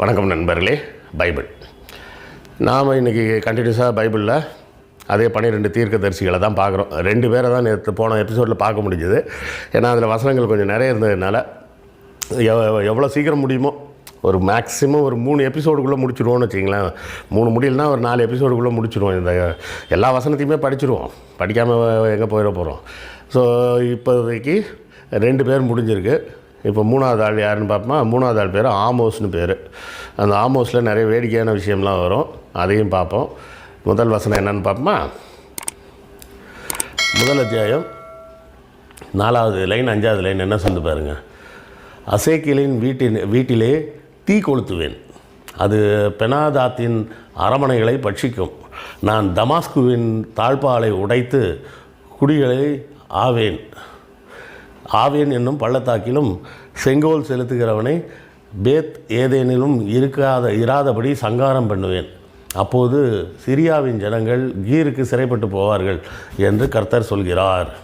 வணக்கம் நண்பர்களே பைபிள். நாம் இன்றைக்கி கண்டினியூஸாக பைபிளில் அதே பன்னிரெண்டு தீர்க்கதரிசிகளை தான் பார்க்குறோம். ரெண்டு பேரை தான் நேற்று போன எபிசோடில் பார்க்க முடிஞ்சுது. ஏன்னா அதில் வசனங்கள் கொஞ்சம் நிறைய இருந்ததுனால எவ்வளோ சீக்கிரம் முடியுமோ ஒரு மேக்ஸிமம் ஒரு மூணு எபிசோடுக்குள்ளே முடிச்சிடுவோம்னு வச்சிங்களேன் மூணு முடியலனா ஒரு நாலு எபிசோடுக்குள்ளே முடிச்சுடுவோம் இந்த எல்லா வசனத்தையுமே படிச்சுடுவோம் படிக்காமல் எங்கே போயிட போகிறோம் ஸோ இப்போதைக்கு ரெண்டு பேர் முடிஞ்சிருக்கு. இப்போ மூணாவது ஆள் யாருன்னு பார்ப்போமா? மூணாவது ஆள் பேர் ஆமோஸ்னு பேர். அந்த ஆமோஸில் நிறைய வேடிக்கையான விஷயம்லாம் வரும். அதையும் பார்ப்போம். முதல் வசனம் என்னன்னு பார்ப்போமா? முதல் அத்தியாயம் நாலாவது லைன் அஞ்சாவது லைன் என்ன சொல்லு பாருங்க. அசேக்கியலின் வீட்டின் வீட்டிலே தீ கொளுத்துவேன். அது பெனாதாத்தின் அரமனைகளை பட்சிக்கும். நான் தமாஸ்குவின் தாழ்பாலை உடைத்து குடிகளை ஆவேன். ஆவேன் என்னும் பள்ளத்தாக்கிலும் செங்கோல் செலுத்துகிறவனை பேத் ஏதேனிலும் இருக்காத இராதபடி சங்காரம் பண்ணுவேன். அப்போது சிரியாவின் ஜனங்கள் கீருக்கு சிறைப்பட்டு போவார்கள் என்று கர்த்தர் சொல்கிறார்.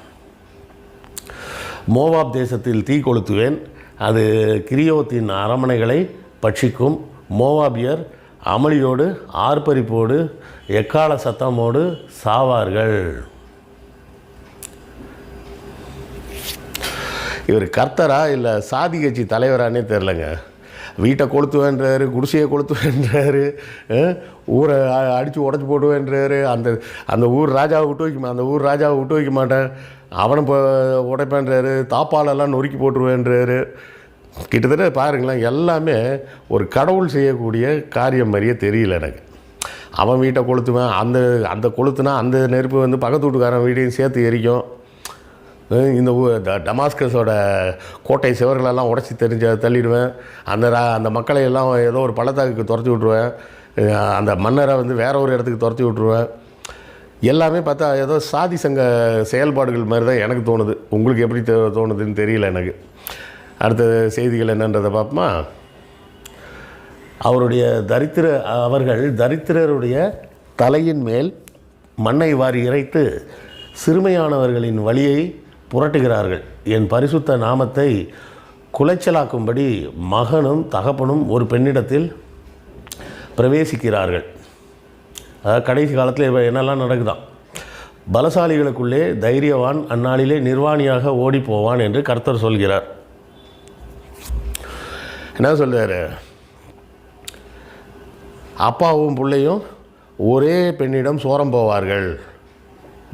மோவாப் தேசத்தில் தீ கொளுத்துவேன். அது கிரியோத்தின் அரமனைகளை பட்சிக்கும். மோவாபியர் அமளியோடு ஆர்ப்பரிப்போடு எக்கால சத்தமோடு சாவார்கள். இவர் கர்த்தரா இல்லை சாதி கட்சி தலைவரானே தெரிலங்க வீட்டை கொளுத்துவேன்றாரு குடிசையை கொளுத்துவேன்றாரு ஊரை அடித்து உடச்சி போட்டுவேன்றாரு. அந்த அந்த ஊர் ராஜாவை விட்டு வைக்க அந்த ஊர் ராஜாவை விட்டு வைக்க மாட்டேன். அவனை இப்போ உடைப்பேன்றாரு தாப்பாலெல்லாம் நொறுக்கி போட்டுருவேன்றாரு. கிட்டத்தட்ட பாருங்களேன் எல்லாமே ஒரு கடவுள் செய்யக்கூடிய காரியம் மாதிரியே தெரியல எனக்கு. அவன் வீட்டை கொளுத்துவேன் அந்த அந்த கொளுத்துனா அந்த நெருப்பு வந்து பக்கத்து வீட்டுக்காரன் வீட்டையும் சேர்த்து எரிக்கும். இந்த டமாஸ்கஸோட கோட்டை சுவர்களெல்லாம் உடச்சி தெரிஞ்ச தள்ளிடுவேன். அந்த ரா அந்த மக்களை எல்லாம் ஏதோ ஒரு பள்ளத்தாக்குக்கு துரத்தி விட்ருவேன் அந்த மன்னரை வந்து வேற ஒரு இடத்துக்கு துரத்தி விட்ருவேன் எல்லாமே பார்த்தா ஏதோ சாதி சங்க செயல்பாடுகள் மாதிரி தான் எனக்கு தோணுது. உங்களுக்கு எப்படி தோணுதுன்னு தெரியல எனக்கு. அடுத்த செய்திகள் என்னன்றதை பார்ப்போமா? அவருடைய தரித்திர அவர்கள் தரித்திரருடைய தலையின் மேல் மண்ணை வாரி இறைத்து சிறுமையானவர்களின் வழியை புரட்டுகிறார்கள். என் பரிசுத்த நாமத்தை குலைச்சலாக்கும்படி மகனும் தகப்பனும் ஒரு பெண்ணிடத்தில் பிரவேசிக்கிறார்கள். அதாவது கடைசி காலத்தில் என்னெல்லாம் நடக்குதான். பலசாலிகளுக்குள்ளே தைரியவான் அந்நாளிலே நிர்வாணியாக ஓடி போவான் என்று கர்த்தர் சொல்கிறார். என்ன சொல்கிறார் அப்பாவும் பிள்ளையும் ஒரே பெண்ணிடம் சோரம் போவார்கள்.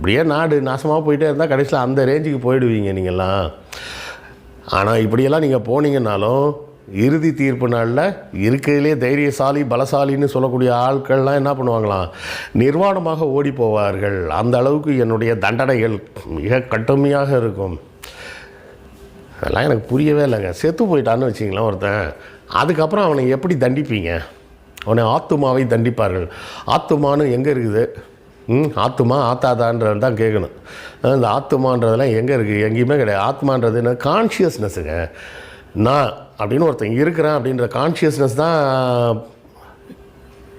இப்படியே நாடு நாசமாக போயிட்டே இருந்தால் கடைசியில் அந்த ரேஞ்சுக்கு போயிடுவீங்க நீங்கள்லாம் ஆனால் இப்படியெல்லாம் நீங்கள் போனீங்கன்னாலும் இறுதி தீர்ப்பு நாளில் இருக்கையிலே தைரியசாலி பலசாலின்னு சொல்லக்கூடிய ஆட்கள்லாம் என்ன பண்ணுவாங்களாம்? நிர்வாணமாக ஓடி போவார்கள். அந்த அளவுக்கு என்னுடைய தண்டனைகள் மிக கடுமையாக இருக்கும். அதெல்லாம் எனக்கு புரியவே இல்லைங்க. செத்து போயிட்டான்னு வச்சிங்களேன் ஒருத்தன். அதுக்கப்புறம் அவனை எப்படி தண்டிப்பீங்க? அவனை ஆத்துமாவை தண்டிப்பார்கள். ஆத்துமான்னு எங்கே இருக்குது? ம் ஆத்துமா ஆத்தாதான்றது தான் கேட்கணும். இந்த ஆத்துமான்றதெல்லாம் எங்கே இருக்குது எங்கேயுமே கிடையாது. ஆத்மான்றது என்ன? கான்ஷியஸ்னஸுங்க நான் அப்படின்னு ஒருத்தன் இருக்கிறேன் அப்படின்ற கான்ஷியஸ்னஸ் தான்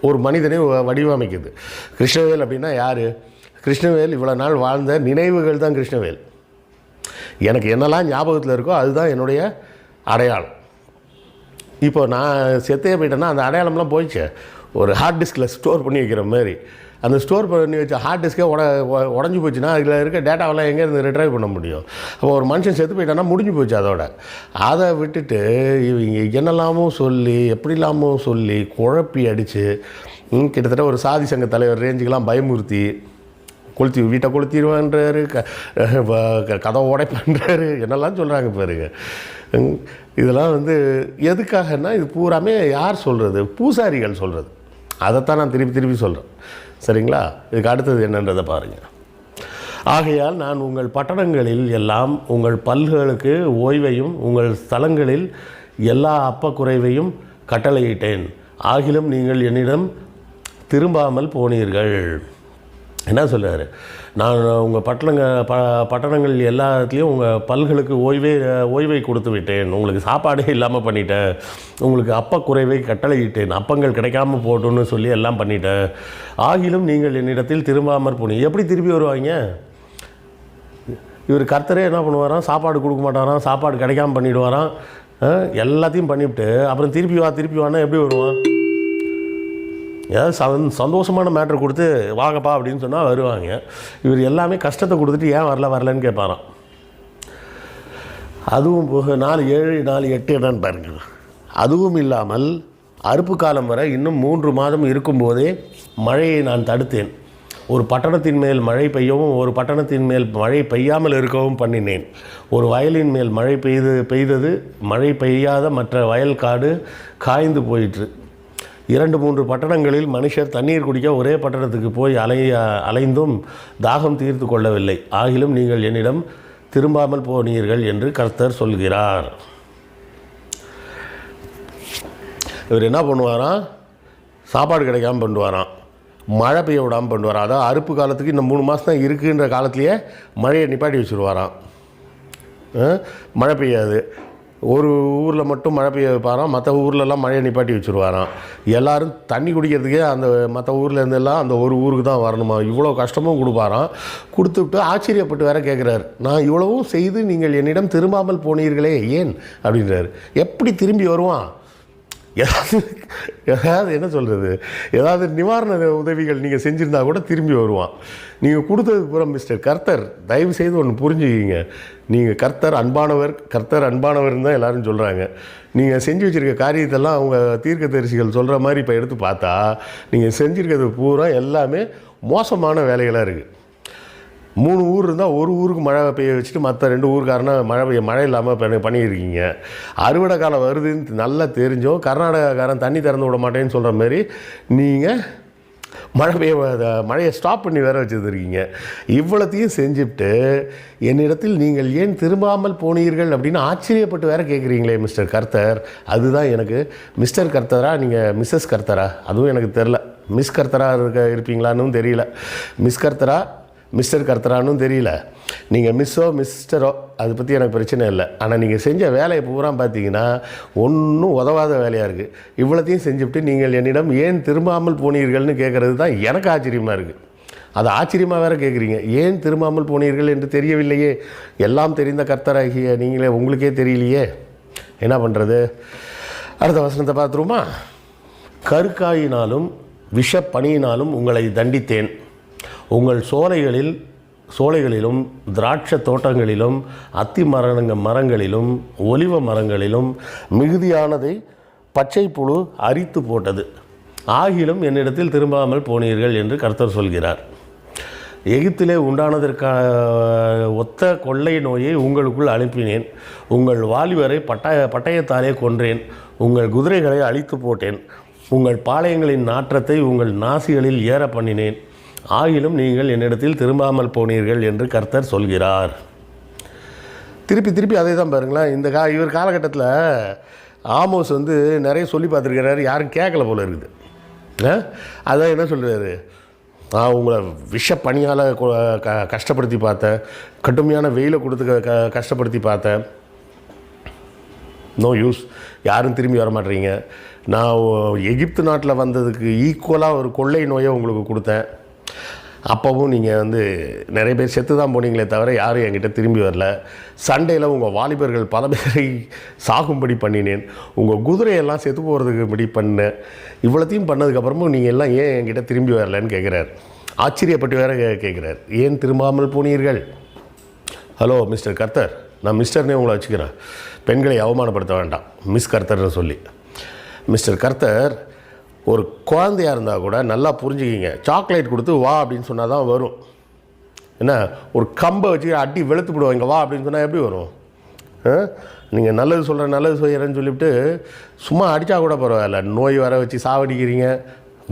ஒரு மனிதனை வ- வடிவமைக்குது. கிருஷ்ணவேல் அப்படின்னா யார்? கிருஷ்ணவேல் இவ்வளோ நாள் வாழ்ந்த நினைவுகள் தான் கிருஷ்ணவேல். எனக்கு என்னெல்லாம் ஞாபகத்தில் இருக்கோ அதுதான் என்னுடைய அடையாளம். இப்போ நான் செத்தே போயிட்டேன்னா அந்த அடையாளம்லாம் போயிடுச்சு. ஒரு ஹார்ட் டிஸ்கில் ஸ்டோர் பண்ணி வைக்கிற மாதிரி. அந்த ஸ்டோர் பண்ணி வச்ச ஹார்ட் டிஸ்கே உட உடஞ்சி போச்சுன்னா அதில் இருக்க டேட்டாவெல்லாம் எங்கேருந்து ரிட்ரைவ் பண்ண முடியும்? அப்போ ஒரு மனுஷன் செத்து போயிட்டான்னா முடிஞ்சு போச்சு அதோட. அதை விட்டுட்டு இவங்க என்னெல்லாமோ சொல்லி எப்படிலாமோ சொல்லி குழப்பி அடித்து கிட்டத்தட்ட ஒரு சாதி சங்க தலைவர் ரேஞ்சுக்கெல்லாம் பயமுறுத்தி கொளுத்தி வீட்டை கொளுத்திடுவான்றாரு க வ- க- கதவை உடைப்பேன்றாரு என்னெல்லாம் சொல்கிறாங்க பாருங்க. இதெல்லாம் வந்து எதுக்காகன்னா இது பூராமே யார் சொல்கிறது பூசாரிகள் சொல்கிறது அதைத்தான் நான் திருப்பி திருப்பி சொல்கிறேன் சரிங்களா? இதுக்கு அடுத்தது என்னன்றதை பாருங்கள் ஆகையால் நான் உங்கள் பட்டணங்களில் எல்லாம் உங்கள் பல்களுக்கு ஓய்வையும் உங்கள் ஸ்தலங்களில் எல்லா அப்பக்குறைவையும் கட்டளையிட்டேன். ஆகிலும் நீங்கள் என்னிடம் திரும்பாமல் போனீர்கள். என்ன சொல்கிறாரு நான் உங்கள் பட்டணங்க ப பட்டணங்கள் எல்லாத்துலேயும் உங்கள் பல்களுக்கு ஓய்வே ஓய்வை கொடுத்து விட்டேன். உங்களுக்கு சாப்பாடே இல்லாமல் பண்ணிட்டேன். உங்களுக்கு அப்ப குறைவை கட்டளையிட்டேன். அப்பங்கள் கிடைக்காம போட்டோன்னு சொல்லி எல்லாம் பண்ணிட்டேன். ஆகிலும் நீங்கள் என்னிடத்தில் திரும்பாமற் போனீங்க எப்படி திருப்பி வருவாங்க இவர் கர்த்தரே என்ன பண்ணுவாராம்? சாப்பாடு கொடுக்க மாட்டாராம். சாப்பாடு கிடைக்காம பண்ணிடுவாராம். எல்லாத்தையும் பண்ணிவிட்டு அப்புறம் திருப்பி வா திருப்பி வான்னா எப்படி வருவான்? ஏதாவது சந் சந்தோஷமான மேட்ரு கொடுத்து வாங்கப்பா அப்படின்னு சொன்னால் வருவாங்க. இவர் எல்லாமே கஷ்டத்தை கொடுத்துட்டு ஏன் வரல வரலன்னு கேட்பாராம். அதுவும் போக நாலு ஏழு நாலு எட்டு என்னன்னு பாருங்க. அதுவும் இல்லாமல் அறுப்பு காலம் வரை இன்னும் மூன்று மாதம் இருக்கும்போதே மழையை நான் தடுத்தேன். ஒரு பட்டணத்தின் மேல் மழை பெய்யவும் ஒரு பட்டணத்தின் மேல் மழை பெய்யாமல் இருக்கவும் பண்ணினேன். ஒரு வயலின் மேல் மழை பெய்து பெய்தது மழை பெய்யாத மற்ற வயல் காடு காய்ந்து போயிற்று. இரண்டு மூன்று பட்டணங்களில் மனுஷர் தண்ணீர் குடிக்க ஒரே பட்டணத்துக்கு போய் அலைய அலைந்தும் தாகம் தீர்த்து கொள்ளவில்லை. ஆகிலும் நீங்கள் என்னிடம் திரும்பாமல் போனீர்கள் என்று கர்த்தர் சொல்கிறார். இவர் என்ன பண்ணுவாராம்? சாப்பாடு கிடைக்காம பண்ணுவாராம். மழை பெய்ய விடாமல் பண்ணுவாராம். அதாவது அறுப்பு காலத்துக்கு இந்த மூணு மாதம் தான் இருக்குன்ற காலத்திலேயே மழையை நிப்பாட்டி வச்சுருவாராம். மழை பெய்யாது. ஒரு ஊரில் மட்டும் மழை பெய்ய வைப்பாராம் மற்ற ஊர்லெல்லாம் மழையை நிப்பாட்டி வச்சுருவாராம். எல்லோரும் தண்ணி குடிக்கிறதுக்கே அந்த மற்ற ஊர்லேருந்தெல்லாம் அந்த ஒரு ஊருக்கு தான் வரணுமா? இவ்வளோ கஷ்டமும் கொடுப்பாராம். கொடுத்துட்டு ஆச்சரியப்பட்டு வேற கேட்குறாரு நான் இவ்வளவும் செய்து நீங்கள் என்னிடம் திரும்பாமல் போனீர்களே ஏன்? அப்படின்றாரு. எப்படி திரும்பி வருவான்? ஏதாவது ஏதாவது என்ன சொல்கிறது ஏதாவது நிவாரண உதவிகள் நீங்கள் செஞ்சுருந்தா கூட திரும்பி வருவான். நீங்கள் கொடுத்தது பூரா மிஸ்டர் கர்த்தர். தயவு செய்து ஒன்று புரிஞ்சுக்கிங்க. நீங்கள் கர்த்தர் அன்பானவர் கர்த்தர் அன்பானவர்னு தான் எல்லாரும் சொல்கிறாங்க நீங்கள் செஞ்சு வச்சுருக்க காரியத்தெல்லாம் அவங்க தீர்க்க தரிசிகள் சொல்கிற மாதிரி இப்போ எடுத்து பார்த்தா நீங்கள் செஞ்சுருக்கிறது பூரா எல்லாமே மோசமான வேலைகளாக இருக்குது மூணு ஊர் இருந்தால் ஒரு ஊருக்கு மழை பெய்ய வச்சுட்டு மற்ற ரெண்டு ஊருக்காரனா மழை பெய்ய மழை இல்லாமல் பண்ணியிருக்கீங்க. அறுவடை காலம் வருதுன்னு நல்லா தெரிஞ்சும் கர்நாடகாக்காரன் தண்ணி திறந்து விட மாட்டேன்னு சொல்கிற மாதிரி நீங்கள் மழை பெய்ய மழையை ஸ்டாப் பண்ணி வேற வச்சுருந்துருக்கீங்க. இவ்வளத்தையும் செஞ்சுட்டு என்னிடத்தில் நீங்கள் ஏன் திரும்பாமல் போனீர்கள் அப்படின்னு ஆச்சரியப்பட்டு வேற கேட்குறீங்களே மிஸ்டர் கர்த்தர். அதுதான் எனக்கு மிஸ்டர் கர்த்தரா நீங்கள் மிஸ்ஸஸ் கர்த்தரா? அதுவும் எனக்கு தெரில மிஸ் கர்த்தரா இருக்க இருப்பீங்களான்னு தெரியல. மிஸ் கர்த்தரா மிஸ்டர் கர்த்தரானும் தெரியல. நீங்கள் மிஸ்ஸோ மிஸ்டரோ அதை பற்றி எனக்கு பிரச்சனை இல்லை. ஆனால் நீங்கள் செஞ்ச வேலையை பூரா பார்த்தீங்கன்னா ஒன்றும் உதவாத வேலையாக இருக்குது இவ்வளோத்தையும் செஞ்சுவிட்டு நீங்கள் என்னிடம் ஏன் திரும்பாமல் போனீர்கள்னு கேட்குறது தான் எனக்கு ஆச்சரியமாக இருக்குது அது ஆச்சரியமாக வேற கேட்குறீங்க ஏன் திரும்பாமல் போனீர்கள் என்று தெரியவில்லையே. எல்லாம் தெரிந்த கர்த்தராகிய நீங்களே உங்களுக்கே தெரியலையே. என்ன பண்ணுறது அடுத்த வசனத்தை பார்த்துருமா கருக்காயினாலும் விஷப்பணியினாலும் உங்களை தண்டித்தேன். உங்கள் சோலைகளில் சோலைகளிலும் திராட்சை தோட்டங்களிலும் அத்தி மரங்க மரங்களிலும் ஒலிவ மரங்களிலும் மிகுதியானதை பச்சை புழு அரித்து போட்டது. ஆகிலும் என்னிடத்தில் திரும்பாமல் போனீர்கள் என்று கர்த்தர் சொல்கிறார். எகிப்திலே உண்டானதற்கான ஒத்த கொள்ளை நோயை உங்களுக்குள் அனுப்பினேன். உங்கள் வாலிபரை பட்டாய பட்டயத்தாலே கொன்றேன். உங்கள் குதிரைகளை அழித்து போட்டேன். உங்கள் பாளையங்களின் நாற்றத்தை உங்கள் நாசிகளில் ஏற பண்ணினேன். ஆகிலும் நீங்கள் என்னிடத்தில் திரும்பாமல் போனீர்கள் என்று கர்த்தர் சொல்கிறார். திருப்பி திருப்பி அதே தான் பாருங்களேன். இந்த கா இவர் காலகட்டத்தில் ஆமோஸ் வந்து நிறைய சொல்லி பார்த்துருக்கிறாரு. யாரும் கேட்கல போல இருக்குது. ஆ? அதான் என்ன சொல்கிறாரு நான் உங்களை விஷ பணியால் க கஷ்டப்படுத்தி பார்த்தேன். கடுமையான வெயிலை கொடுத்து க க கஷ்டப்படுத்தி பார்த்தேன். நோ யூஸ் யாரும் திரும்பி வர மாட்டேறீங்க. நான் எகிப்து நாட்டில் வந்ததுக்கு ஈக்குவலாக ஒரு கொள்ளை நோயை உங்களுக்கு கொடுத்தேன். அப்போவும் நீங்கள் வந்து நிறைய பேர் செத்து தான் போனீங்களே தவிர யாரும் என்கிட்ட திரும்பி வரல. சண்டையில் உங்கள் வாலிபர்கள் பல பேரை சாகும்படி பண்ணினேன். உங்கள் குதிரையெல்லாம் செத்து போகிறதுக்கு படி பண்ணேன் இவ்வளோத்தையும் பண்ணதுக்கப்புறமும் நீங்கள் எல்லாம் ஏன் என்கிட்ட திரும்பி வரலன்னு கேட்குறார் ஆச்சரியப்பட்டு வேற கே- கேட்குறார் ஏன் திரும்பாமல் போனீர்கள்? ஹலோ மிஸ்டர் கர்த்தர் நான் மிஸ்டர்னே உங்களை வச்சுக்கிறேன். பெண்களை அவமானப்படுத்த வேண்டாம். மிஸ் கர்த்தர்னு சொல்லி. மிஸ்டர் கர்த்தர் ஒரு குழந்தையாக இருந்தால் கூட நல்லா புரிஞ்சுக்கிங்க. சாக்லேட் கொடுத்து வா அப்படின்னு சொன்னால் தான் வரும். என்ன? ஒரு கம்பை வச்சு அடி வெளுத்து விடுவாங்க வா அப்படின்னு சொன்னால் எப்படி வரும்? நீங்கள் நல்லது சொல்கிறேன் நல்லது செய்கிறேன்னு சொல்லிவிட்டு சும்மா அடித்தா கூட பரவாயில்ல. நோய் வர வச்சு சாவடிக்கிறீங்க.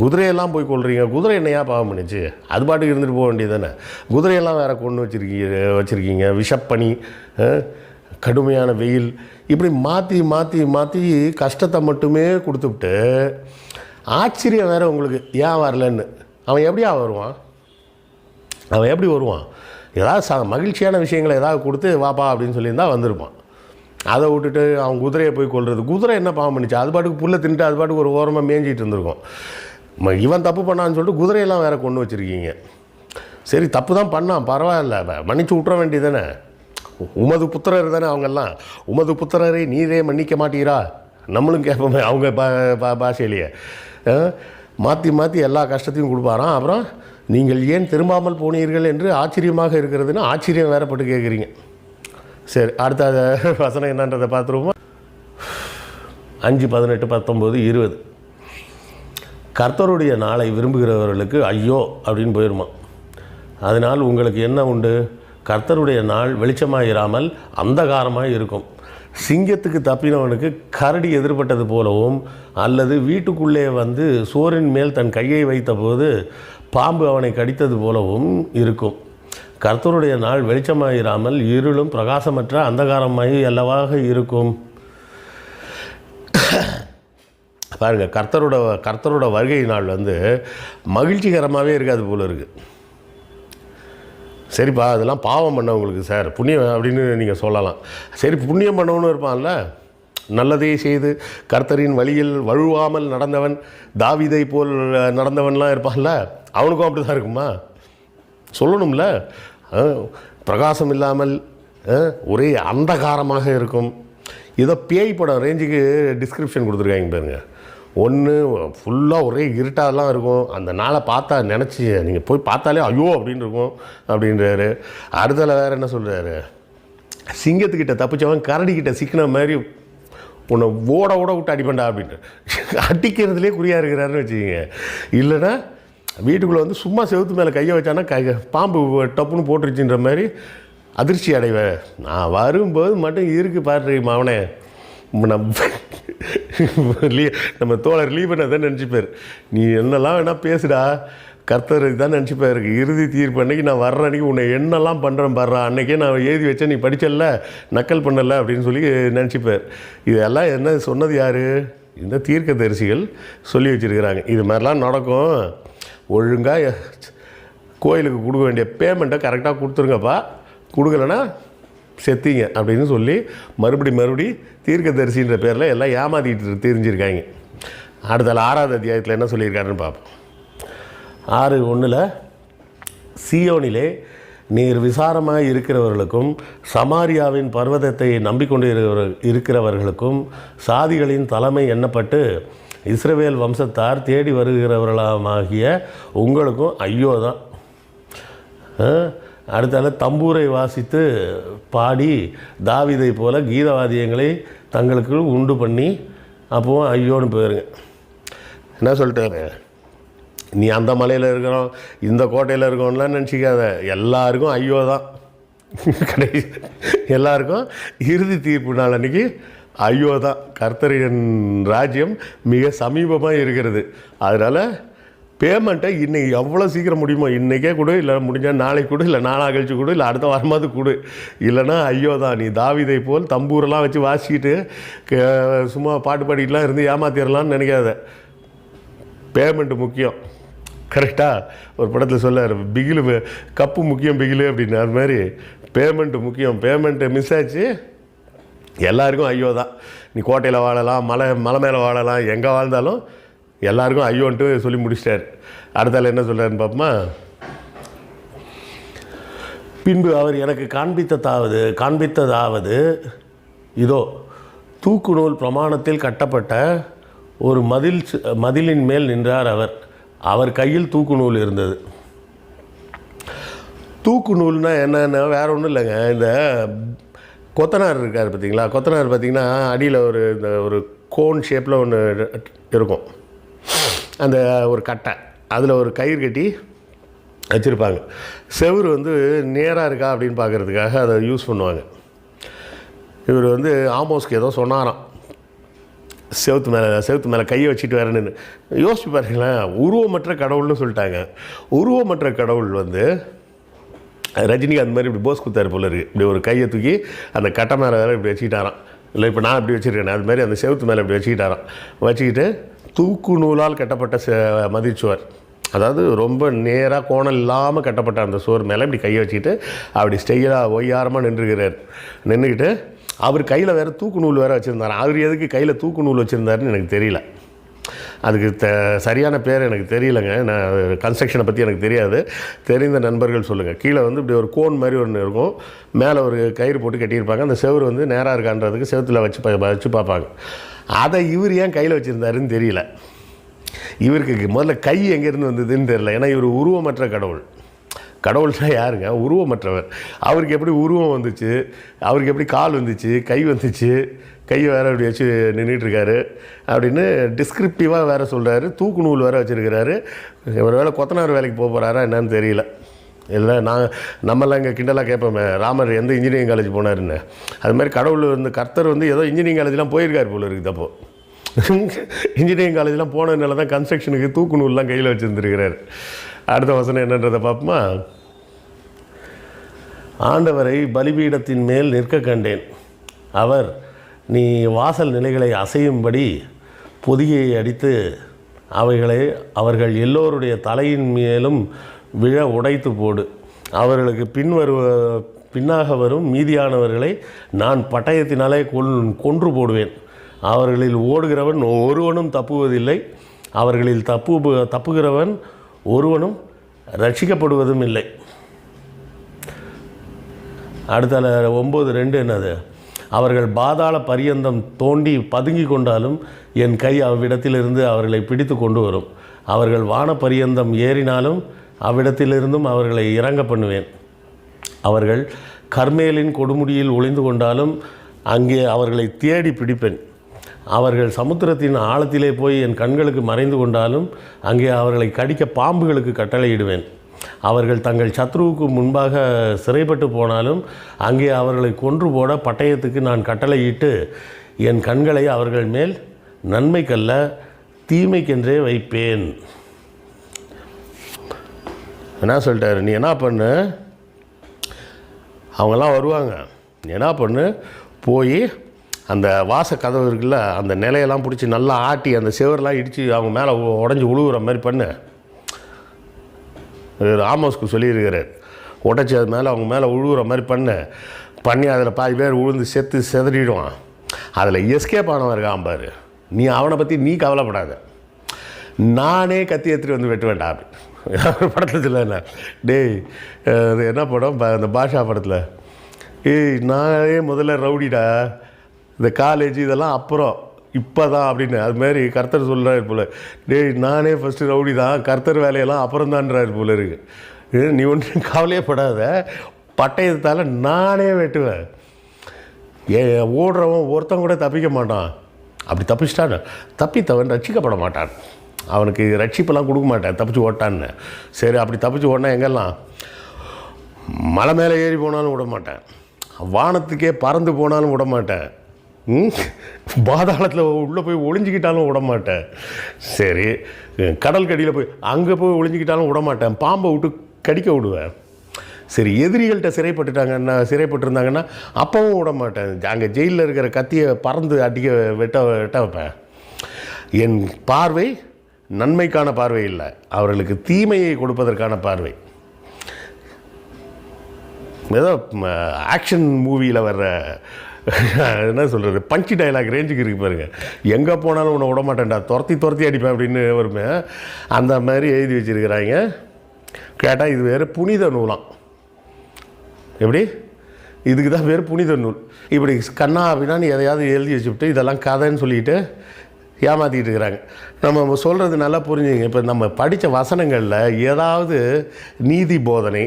குதிரையெல்லாம் போய் கொள்றீங்க குதிரை என்னையா பாவம் பண்ணிச்சு? அது பாட்டுக்கு இருந்துட்டு போக வேண்டியது தானே குதிரையெல்லாம் வேறு கொண்டு வச்சுருக்கீங்க. வச்சுருக்கீங்க விஷப்பனி கடுமையான வெயில். இப்படி மாற்றி மாற்றி மாற்றி கஷ்டத்தை மட்டுமே கொடுத்துவிட்டு ஆச்சரியம் வேறு உங்களுக்கு. ஏன் வரலன்னு. அவன் எப்படியா வருவான்? அவன் எப்படி வருவான்? ஏதாவது ச மகிழ்ச்சியான விஷயங்களை ஏதாவது கொடுத்து வாப்பா அப்படின்னு சொல்லியிருந்தா வந்திருப்பான். அதை விட்டுட்டு அவன் குதிரையை போய் கொள்வது குதிரை என்ன பாவம் பண்ணிச்சு? அது பாட்டுக்கு புல்லை தின்ட்டு அது பாட்டுக்கு ஒரு ஓரமாக மேய்ஞ்சிட்டு இருந்திருக்கும். இவன் தப்பு பண்ணான்னு சொல்லிட்டு குதிரையெல்லாம் வேறு கொண்டு வச்சுருக்கீங்க. சரி தப்பு தான் பண்ணான். பரவாயில்ல. மன்னிச்சு விட்ற வேண்டியதானே உமது புத்திரர் தானே அவங்கெல்லாம். உமது புத்திரரை நீரே மன்னிக்க மாட்டீரா? நம்மளும் கேட்போமே அவங்க பா பா பாஷையிலேயே. மாற்றி மாற்றி எல்லா கஷ்டத்தையும் கொடுப்பாராம். அப்புறம் நீங்கள் ஏன் திரும்பாமல் போனீர்கள் என்று ஆச்சரியமாக இருக்கிறதுன்னு ஆச்சரியம் வேறப்பட்டு கேட்குறீங்க சரி அடுத்த வசனம் என்னன்றதை பார்த்துருவோமா? அஞ்சு பதினெட்டு பத்தொம்போது இருபது. கர்த்தருடைய நாளை விரும்புகிறவர்களுக்கு ஐயோ அப்படின்னு போயிடுமா அதனால் உங்களுக்கு என்ன உண்டு? கர்த்தருடைய நாள் வெளிச்சமாக இராமல் அந்தகாரமாக இருக்கும். சிங்கத்துக்கு தப்பினவனுக்கு கரடி எதிர்பட்டது போலவும் அல்லது வீட்டுக்குள்ளே வந்து சோரின் மேல் தன் கையை வைத்தபோது பாம்பு அவனை கடித்தது போலவும் இருக்கும். கர்த்தருடைய நாள் வெளிச்சமாயிராமல் இருளும் பிரகாசமற்ற அந்தகாரமாய் அல்லவாக இருக்கும். பாருங்கள் கர்த்தரோட கர்த்தரோட வருகை நாள் வந்து மகிழ்ச்சிகரமாகவே இருக்காது போல இருக்குது சரிப்பா அதெல்லாம் பாவம் பண்ணவங்களுக்கு சார். புண்ணியம் அப்படின்னு நீங்கள் சொல்லலாம். சரி புண்ணியம் பண்ணவனும் இருப்பான்ல. நல்லதே செய்து கர்த்தரின் வழியில் வழுவாமல் நடந்தவன் தாவிதை போல் நடந்தவன்லாம் இருப்பான்ல. அவனுக்கும் அப்படி தான் இருக்குமா? சொல்லணும்ல. பிரகாசம் இல்லாமல் ஒரே அந்தகாரமாக இருக்கும். ஏதோ பேய் படம் ரேஞ்சுக்கு டிஸ்கிரிப்ஷன் கொடுத்துருக்காங்க பாருங்கள் ஒன்று ஃபுல்லாக ஒரே இருட்டாலாம் இருக்கும். அந்த நாளை பார்த்தா நினச்சி நீங்கள் போய் பார்த்தாலே ஐயோ அப்படின்னு இருக்கும் அப்படின்றாரு. அடுத்தல வேறு என்ன சொல்கிறாரு சிங்கத்துக்கிட்ட தப்பிச்சவன் கரடிக்கிட்ட சிக்கின மாதிரி உன்னை ஓட ஓட விட்டு அடிப்பண்டா அப்படின்ட்டு. அடிக்கிறதுலே குறியாக இருக்கிறாருன்னு வச்சுக்கோங்க. இல்லைன்னா வீட்டுக்குள்ளே வந்து சும்மா செவுத்து மேலே கையை வச்சானா கை பாம்பு டப்புன்னு போட்டுருச்சுன்ற மாதிரி அதிர்ச்சி அடைவேன். நான் வரும்போது மட்டும் இருக்கு பாரு மாவனே. நம்ம லீ நம்ம தோழர் லீபனை தான் நினச்சிப்பார். நீ என்னெல்லாம் வேணால் பேசுடா. கர்த்தர் தான் இருக்குது இறுதி தீர்ப்பு அன்னைக்கு நான் வர்ற அன்றைக்கி உன்னை என்னெல்லாம் பண்ணுறேன் பாடுறா அன்றைக்கே நான் எழுதி வச்சேன். நீ படிச்சல்ல நக்கல் பண்ணலை அப்படின்னு சொல்லி நினச்சிப்பார். இதெல்லாம் என்ன சொன்னது யார்? இந்த தீர்க்க தரிசிகள் சொல்லி வச்சுருக்கிறாங்க. இது மாதிரிலாம் நடக்கும். ஒழுங்காக கோயிலுக்கு கொடுக்க வேண்டிய பேமெண்ட்டை கரெக்டாக கொடுத்துருங்கப்பா. கொடுக்கலன்னா செத்தீங்க அப்படின்னு சொல்லி மறுபடி மறுபடி தீர்க்கதரிசின்ற பேரில் எல்லாம் ஏமாத்திட்டு தெரிஞ்சிருக்காங்க. அடுத்தால ஆறாவது அத்தியாயத்தில் என்ன சொல்லியிருக்காருன்னு பார்ப்போம். ஆறு ஒன்றில் சியோனிலே நீர் விசாரமாக இருக்கிறவர்களுக்கும் சமாரியாவின் பர்வதத்தை நம்பிக்கொண்டு இருக்கிறவர் இருக்கிறவர்களுக்கும் சாதிகளின் தலைமை எண்ணப்பட்டு இஸ்ரவேல் வம்சத்தார் தேடி வருகிறவர்களாகிய உங்களுக்கும் ஐயோ தான் அடுத்தால தம்பூரை வாசித்து பாடி தாவிதை போல கீதவாதியங்களை தங்களுக்கு உண்டு பண்ணி அப்போவும் ஐயோன்னு போயிருங்க. என்ன சொல்லிட்டாரு? நீ அந்த மலையில் இருக்கிறோம் இந்த கோட்டையில் இருக்கோம்லாம் நினச்சிக்காத. எல்லாருக்கும் ஐயோ தான். கடைசி எல்லாருக்கும் இறுதி தீர்ப்பு நாள் அன்றைக்கி ஐயோ தான். கர்த்தரின் ராஜ்யம் மிக சமீபமாக இருக்கிறது. அதனால் பேமெண்ட்டை இன்றைக்கி எவ்வளோ சீக்கிரம் முடியுமோ இன்றைக்கே கொடு இல்லை முடிஞ்சால் நாளைக்கு கொடு இல்லை நாளாக கழிச்சு கொடு இல்லை அடுத்த வாரமாவது கொடு. இல்லைன்னா ஐயோ தான் நீ தாவிதை போல் தம்பூரெல்லாம் வச்சு வாசிக்கிட்டு க- சும்மா பாட்டு பாடிட்டுலாம் இருந்து ஏமாத்திடலாம்னு நினைக்காத. பேமெண்ட் முக்கியம். கரெக்டாக ஒரு படத்தில் சொல்லார் பிகிலு கப்பு முக்கியம் பிகிலு அப்படின்னு. அது மாதிரி பேமெண்ட்டு முக்கியம். பேமெண்ட்டு மிஸ் ஆச்சு. எல்லாருக்கும் ஐயோ தான். நீ கோட்டையில் வாழலாம் மலை மலை மேலே வாழலாம் எங்கே வாழ்ந்தாலும் எல்லாருக்கும் ஐயோன்ட்டு சொல்லி முடிச்சிட்டார். அடுத்தால என்ன சொல்கிறாருன்னு பார்ப்போமா பின்பு அவர் எனக்கு காண்பித்ததாவது காண்பித்ததாவது இதோ தூக்கு நூல் பிரமாணத்தில் கட்டப்பட்ட ஒரு மதில் சு- மதிலின் மேல் நின்றார் அவர். அவர் கையில் தூக்கு நூல் இருந்தது. தூக்கு நூல்னா என்னன்னா வேற ஒன்றும் இல்லைங்க. இந்த கொத்தனார் இருக்கார் பார்த்தீங்களா கொத்தனார் பார்த்தீங்கன்னா அடியில் ஒரு இந்த ஒரு கோன் ஷேப்பில் ஒன்று இருக்கும் அந்த ஒரு கட்டை. அதில் ஒரு கயிறு கட்டி வச்சுருப்பாங்க. செவுரு வந்து நேராக இருக்கா அப்படின்னு பார்க்குறதுக்காக அதை யூஸ் பண்ணுவாங்க. இவர் வந்து ஆமோஸ்க்கு ஏதோ சொன்னாராம். செவுத்து மேலே செவுத்து மேலே கையை வச்சுட்டு வரணுன்னு யோசிச்சு பாருங்களேன் உருவமற்ற கடவுள்னு சொல்லிட்டாங்க. உருவமற்ற கடவுள் வந்து ரஜினிக்கு அந்த மாதிரி இப்படி போஸ் குத்தாரு போல இருக்குது இப்படி ஒரு கையை தூக்கி அந்த கட்டை மேலே வேறு இப்படி வச்சுக்கிட்டாராம். இல்லை இப்போ நான் இப்படி வச்சுருக்கேன் அது மாதிரி அந்த செவுத்து மேலே இப்படி வச்சுக்கிட்டாராம். வச்சுக்கிட்டு தூக்கு நூலால் கட்டப்பட்ட மதிச்சுவர். அதாவது ரொம்ப நேராக கோணம் இல்லாமல் கட்டப்பட்ட அந்த சுவர் மேலே இப்படி கையை வச்சுக்கிட்டு அப்படி ஸ்டெயிலாக ஒய்யாரமாக நின்றுக்கிறார் நின்றுக்கிட்டு அவர் கையில் வேறு தூக்கு நூல் வேறு வச்சுருந்தார்? அவர் எதுக்கு கையில் தூக்கு நூல் வச்சுருந்தாருன்னு எனக்கு தெரியல. அதுக்கு த சரியான பேர் எனக்கு தெரியலங்க. நான் கன்ஸ்ட்ரக்ஷனை பற்றி எனக்கு தெரியாது. தெரிந்த நண்பர்கள் சொல்லுங்கள் கீழே வந்து இப்படி ஒரு கோன் மாதிரி ஒன்று இருக்கும். மேலே ஒரு கயிறு போட்டு கட்டியிருப்பாங்க. அந்த செவரு வந்து நேராக இருக்கான்றதுக்கு செவத்தில் வச்சு பா- வச்சு பார்ப்பாங்க. அதை இவர் ஏன் கையில் வச்சுருந்தாருன்னு தெரியல. இவருக்கு முதல்ல கை எங்கேருந்து வந்ததுன்னு தெரியல. ஏன்னா இவர் உருவமற்ற கடவுள். கடவுள்னா யாருங்க? உருவமற்றவர். அவருக்கு எப்படி உருவம் வந்துச்சு? அவருக்கு எப்படி கால் வந்துச்சு? கை வந்துச்சு? கையை வேற அப்படி வச்சு நின்றுட்டுருக்காரு அப்படின்னு டிஸ்கிரிப்டிவாக வேறு சொல்கிறாரு தூக்கு நூல் வேறு வச்சுருக்கிறாரு. ஒரு வேலை கொத்தனார் வேலைக்கு போக போகிறாரா என்னன்னு தெரியல. இல்லை நான் நம்மளாம் இங்கே கிண்டலாக கேட்போமே ராமர் எந்த இன்ஜினியரிங் காலேஜ் போனாருன்னு. அது மாதிரி கடவுள் வந்து கர்த்தர் வந்து ஏதோ இன்ஜினியரிங் காலேஜ்லாம் போயிருக்காரு போல இருக்குது அப்போ. இன்ஜினியரிங் காலேஜ்லாம் போனதுனால தான் கன்ஸ்ட்ரக்ஷனுக்கு தூக்கு நூல்லாம் கையில் வச்சுருந்துருக்கிறார். அடுத்த வசனம் என்னன்றதை பார்ப்போமா? ஆண்டவரை பலிபீடத்தின் மேல் நிற்க கண்டேன். அவர் நீ வாசல் நிலைகளை அசையும்படி பொதியை அடித்து அவைகளை அவர்கள் எல்லோருடைய தலையின் மேலும் விழ உடைத்து போடு. அவர்களுக்கு பின் வருவ பின்னாக வரும் மீதியானவர்களை நான் பட்டயத்தினாலே கொல் கொன்று போடுவேன். அவர்களில் ஓடுகிறவன் ஒருவனும் தப்புவதில்லை. அவர்களில் தப்பு தப்புகிறவன் ஒருவனும் ரட்சிக்கப்படுவதும் இல்லை. அடுத்த ஒம்பது ரெண்டு என்னது? அவர்கள் பாதாள பரியந்தம் தோண்டி பதுங்கி கொண்டாலும் என் கை அவ்விடத்திலிருந்து அவர்களை பிடித்து கொண்டு வரும். அவர்கள் வான பரியந்தம் ஏறினாலும் அவ்விடத்திலிருந்தும் அவர்களை இறங்க பண்ணுவேன். அவர்கள் கர்மேலின் கொடுமுடியில் ஒளிந்து கொண்டாலும் அங்கே அவர்களை தேடி பிடிப்பேன். அவர்கள் சமுத்திரத்தின் ஆழத்திலே போய் என் கண்களுக்கு மறைந்து கொண்டாலும் அங்கே அவர்களை கடிக்க பாம்புகளுக்கு கட்டளையிடுவேன். அவர்கள் தங்கள் சத்ருவுக்கு முன்பாக சிறைப்பட்டு போனாலும் அங்கே அவர்களை கொன்று போட பட்டயத்துக்கு நான் கட்டளையிட்டு என் கண்களை அவர்கள் மேல் நன்மைக்கல்ல தீமைக்கென்றே வைப்பேன். என்ன சொல்லிட்டாரு? நீ என்ன பண்ணு? அவங்கெல்லாம் வருவாங்க. நீ என்ன பண்ணு? போய் அந்த வாச கதவு இருக்குல்ல அந்த நிலையெல்லாம் பிடிச்சி நல்லா ஆட்டி அந்த செவரெல்லாம் இடித்து அவங்க மேலே உடஞ்சி உழுகுற மாதிரி பண்ணு. ராமோஸ்க்கு சொல்லியிருக்கிறார். உடச்சி அது மேலே அவங்க மேலே உழுகுற மாதிரி பண்ணு. பண்ணி அதில் பாதி பேர் உழுந்து செத்து செதறிடுவான். அதில் எஸ்கேப் ஆனவன் இருக்கான் பாரு. நீ அவனை பற்றி நீ கவலைப்படாத. நானே கத்தி எடுத்துகிட்டு வந்து வெட்ட ஒரு படத்தில் சொல்ல டேய் அது என்ன படம்? ப- அந்த பாஷா படத்தில். ஏய் நானே முதல்ல ரவுடிடா. இந்த காலேஜ் இதெல்லாம் அப்புறம் இப்போ தான் அப்படின்னு அதுமாரி கர்த்தர் சொல்கிறாரு போல. டேய் நானே ஃபஸ்ட்டு ரவுடி தான் கர்த்தர் வேலையெல்லாம் அப்புறம் தான்றாரு போல இருக்குது நீ ஒன்றும் கவலையே படாத. பட்டயத்தால் நானே வெட்டுவேன். ஏ ஓடுறவன் ஒருத்தன் கூட தப்பிக்க மாட்டான். அப்படி தப்பிச்சிட்டான் தப்பித்தவன் ரசிக்கப்பட மாட்டான். அவனுக்கு ரட்சிப்பெல்லாம் கொடுக்க மாட்டேன் தப்பிச்சு ஓட்டான்னு. சரி அப்படி தப்பிச்சு ஓடினா எங்கெல்லாம்? மலை மேலே ஏறி போனாலும் விட மாட்டேன். வானத்துக்கே பறந்து போனாலும் விட மாட்டேன். ம்? பாதாளத்தில் உள்ளே போய் ஒளிஞ்சிக்கிட்டாலும் விட மாட்டேன். சரி கடல் கடியில் போய் அங்கே போய் ஒளிஞ்சிக்கிட்டாலும் விட மாட்டேன். பாம்பை விட்டு கடிக்க விடுவேன். சரி எதிரிகள்கிட்ட சிறைப்பட்டுட்டாங்கன்னா சிறைப்பட்டிருந்தாங்கன்னா அப்பவும் விட மாட்டேன். அங்கே ஜெயிலில் இருக்கிற கத்தியை பறந்து அடிக்க வெட்ட வெட்ட வைப்பேன். என் பார்வை நன்மைக்கான பார்வை இல்லை. அவர்களுக்கு தீமையை கொடுப்பதற்கான பார்வை. ஏதோ ஆக்ஷன் மூவியில் வர்ற என்ன சொல்கிறது பஞ்சு டைலாக் ரேஞ்சுக்கு இருக்கு பாருங்க. எங்கே போனாலும் உன்னை விட மாட்டேன்டா துரத்தி துரத்தி அடிப்பேன் அப்படின்னு வருமே. அந்த மாதிரி எழுதி வச்சுருக்கிறாங்க. கேட்டால் இது வேறு புனித நூலாம். எப்படி? இதுக்கு தான் பேர் புனித நூல். இப்படி கண்ணா அப்படின்னா எதையாவது எழுதி வச்சுவிட்டு இதெல்லாம் கதைன்னு சொல்லிட்டு ஏமாற்றிட்டு இருக்கிறாங்க நம்ம சொல்கிறது நல்லா புரிஞ்சுங்க. இப்போ நம்ம படித்த வசனங்களில் ஏதாவது நீதி போதனை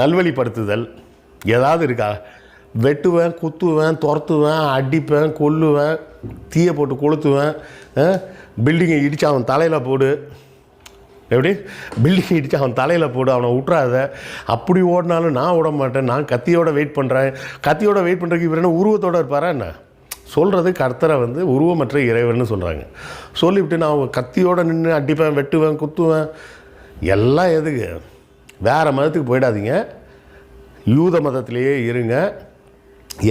நல்வழிப்படுத்துதல் ஏதாவது இருக்கா? வெட்டுவேன் குத்துவேன் துரத்துவேன் அடிப்பேன் கொல்லுவேன் தீயை போட்டு கொளுத்துவேன் பில்டிங்கை இடித்து அவன் தலையில் போடு. எப்படி? பில்டிங் இடித்து அவன் தலையில் போடு அவனை விட்றாத அப்படி ஓடினாலும் நான் விட மாட்டேன் நான் கத்தியோட வெயிட் பண்ணுறேன் கத்தியோட வெயிட் பண்ணுறதுக்கு இவர் என்ன உருவத்தோட இருப்பாரா என்ன? சொல்கிறது கர்த்தரை வந்து உருவமற்ற இறைவன் சொல்கிறாங்க சொல்லிவிட்டு நான் கத்தியோடு நின்று அடிப்பேன் வெட்டுவேன் குத்துவேன். எல்லாம் எதுக்கு? வேறு மதத்துக்கு போயிடாதீங்க. யூத மதத்திலேயே இருங்க.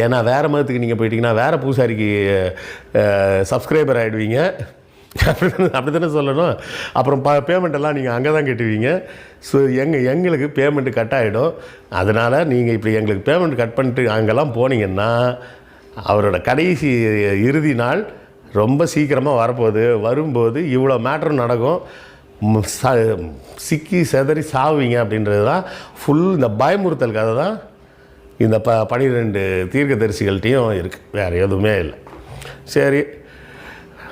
ஏன்னா வேறு மதத்துக்கு நீங்கள் போயிட்டீங்கன்னா வேறு பூசாரிக்கு சப்ஸ்கிரைபர் ஆகிடுவீங்க அப்படி அப்படி தானே சொல்லணும்? அப்புறம் ப பேமெண்ட்டெல்லாம் நீங்கள் அங்கே தான் கட்டுவீங்க. ஸோ எங்கள் எங்களுக்கு பேமெண்ட்டு கட் ஆகிடும் அதனால் நீங்கள் இப்படி எங்களுக்கு பேமெண்ட் கட் பண்ணிட்டு அங்கெல்லாம் போனீங்கன்னா அவரோட கடைசி இறுதி நாள் ரொம்ப சீக்கிரமாக வரப்போகுது. வரும்போது இவ்வளோ மேட்ரு நடக்கும். ச சிக்கி செதறி சாவுவீங்க அப்படின்றது தான் ஃபுல் இந்த பயமுறுத்தல் கதை தான். இந்த ப பனிரெண்டு தீர்க்கதரிசிகள்கிட்டையும் இருக்குது வேறு எதுவுமே இல்லை. சரி.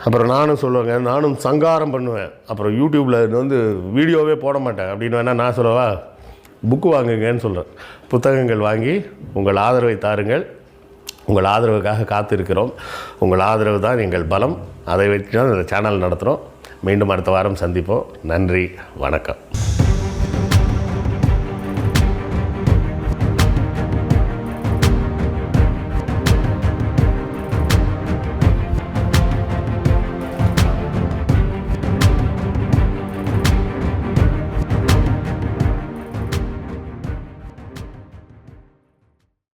அப்புறம் நானும் சொல்லுவேங்க. நானும் சங்காரம் பண்ணுவேன். அப்புறம் யூடியூப்பில் வந்து வீடியோவே போட மாட்டேன். அப்படின்னு வேணால் நான் சொல்லவா? புக்கு வாங்குங்கன்னு சொல்கிறேன் புத்தகங்கள் வாங்கி உங்கள் ஆதரவை தாருங்கள். உங்கள் ஆதரவுக்காக காத்திருக்கிறோம். உங்கள் ஆதரவு தான் எங்கள் பலம். அதை வச்சு தான் இந்த சேனல் நடத்துகிறோம் மீண்டும் அடுத்த வாரம் சந்திப்போம். நன்றி. வணக்கம்.